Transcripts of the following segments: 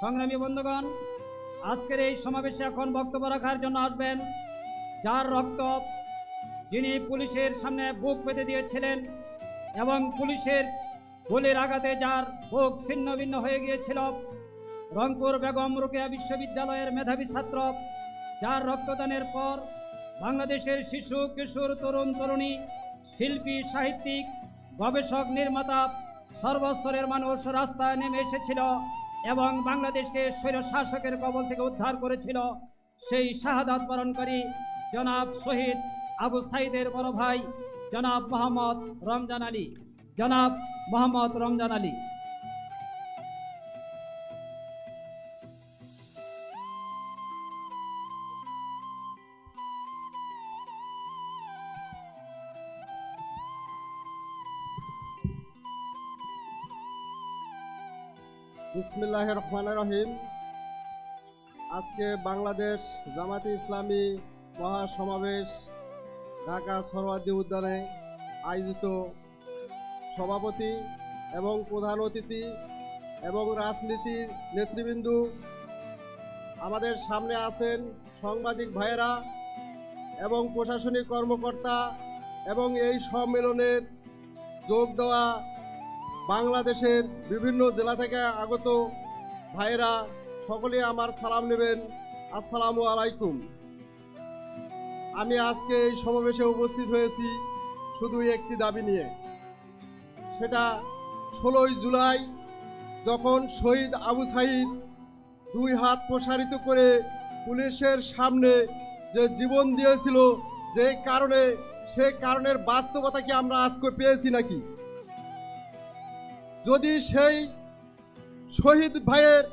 সংগ্রামী বন্ধুগণ, আজকের এই সমাবেশে এখন বক্তব্য রাখার জন্য আসবেন যার রক্ত যিনি পুলিশের সামনে বুক পেতে দিয়েছিলেন এবং পুলিশের গুলির আঘাতে যার বুক ছিন্ন ভিন্ন হয়ে গিয়েছিল, রংপুর বেগম রোকেয়া বিশ্ববিদ্যালয়ের মেধাবী ছাত্র, যার রক্তদানের পর বাংলাদেশের শিশু, কিশোর, তরুণ, তরুণী, শিল্পী, সাহিত্যিক, গবেষক, নির্মাতা সর্বস্তরের মানুষ রাস্তায় নেমে এসেছিল এবং বাংলাদেশকে স্বৈর শাসকের কবল থেকে উদ্ধার করেছিল। সেই শাহাদাত বরণকারী জনাব শহীদ আবু সাইদের বড় ভাই জনাব মোহাম্মদ রমজান আলী। জনাব মোহাম্মদ রমজান আলী। বিসমিল্লাহ রহমান রহিম। আজকে বাংলাদেশ জামাতে ইসলামী মহাসমাবেশ ঢাকা সরওয়ার্দী উদ্যানে আয়োজিত সভাপতি এবং প্রধান অতিথি এবং রাজনীতির নেতৃবৃন্দ আমাদের সামনে আছেন সাংবাদিক ভাইয়েরা এবং প্রশাসনিক কর্মকর্তা এবং এই সম্মেলনের যোগ দেওয়া বাংলাদেশের বিভিন্ন জেলা থেকে আগত ভাইয়েরা সকলে আমার সালাম নেবেন। আসসালামু আলাইকুম। আমি আজকে এই সমাবেশে উপস্থিত হয়েছি শুধু একটি দাবি নিয়ে। সেটা ষোলোই জুলাই যখন শহীদ আবু সাইদ দুই হাত প্রসারিত করে পুলিশের সামনে যে জীবন দিয়েছিল, যে কারণে, সে কারণের বাস্তবতা কি আমরা আজকে পেয়েছি নাকি? যদি সেই শহীদ ভাইয়ের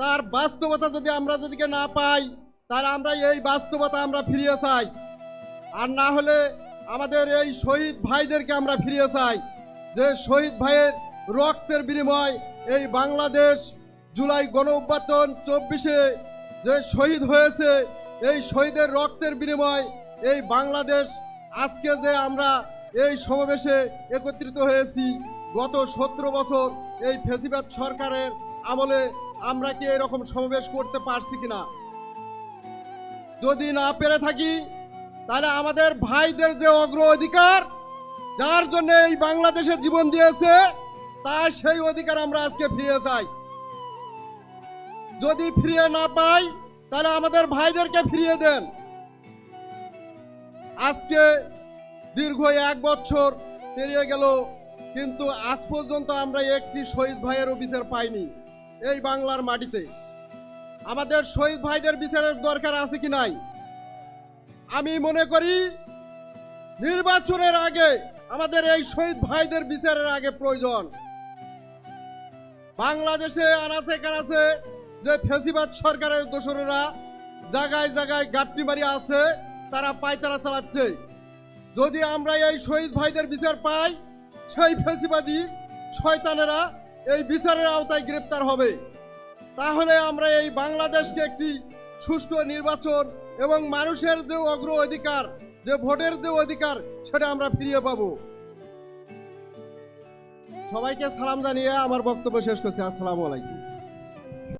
তার বাস্তবতা যদি আমরা যদিকে না পাই, তাহলে আমরা এই বাস্তবতা আমরা ফিরিয়ে চাই। আর না হলে আমাদের এই শহীদ ভাইদেরকে আমরা ফিরিয়ে চাই। যে শহীদ ভাইয়ের রক্তের বিনিময় এই বাংলাদেশ জুলাই গণ অভ্যর্থন চব্বিশে যে শহীদ হয়েছে, এই শহীদের রক্তের বিনিময় এই বাংলাদেশ আজকে যে আমরা এই সমাবেশে একত্রিত হয়েছি গত সতেরো বছর এই ফেসিবাদ সরকারের আমলে আমরা কি এরকম সমাবেশ করতে পারছি কিনা? যদি না পেরে থাকি, তাহলে আমাদের ভাইদের যে অগ্র অধিকার যার জন্য এই বাংলাদেশে জীবন দিয়েছে, তার সেই অধিকার আমরা আজকে ফিরিয়ে চাই। যদি ফিরিয়ে না পাই, তাহলে আমাদের ভাইদেরকে ফিরিয়ে দেন। আজকে দীর্ঘ এক বছর পেরিয়ে গেল কিন্তু আজ পর্যন্ত আমরা একটি শহীদ ভাইয়ের বিচার পাইনি এই বাংলার মাটিতে। আমাদের শহীদ ভাইদের বিচারের দরকার আছে কি নাই? আমি মনে করি নির্বাচনের আগে আমাদের এই শহীদ ভাইদের বিচারের আগে প্রয়োজন। বাংলাদেশে আনাচে কানাচে যে ফেসিবাদ সরকারের দোসরেরা জায়গায় জায়গায় গাপটি মারি আছে, তারা পায়তারা চালাচ্ছে। যদি আমরা এই শহীদ ভাইদের বিচার পাই সেই ফেসিবাদী শয়তানেরা এই বিচারের আওতায় গ্রেপ্তার হবে। তাহলে আমরা এই বাংলাদেশকে একটি সুষ্ঠু নির্বাচন এবং মানুষের যে অগ্র অধিকার, যে ভোটের যে অধিকার, সেটা আমরা ফিরিয়ে পাব। সবাইকে সালাম জানিয়ে আমার বক্তব্য শেষ করছি। আসসালামু আলাইকুম।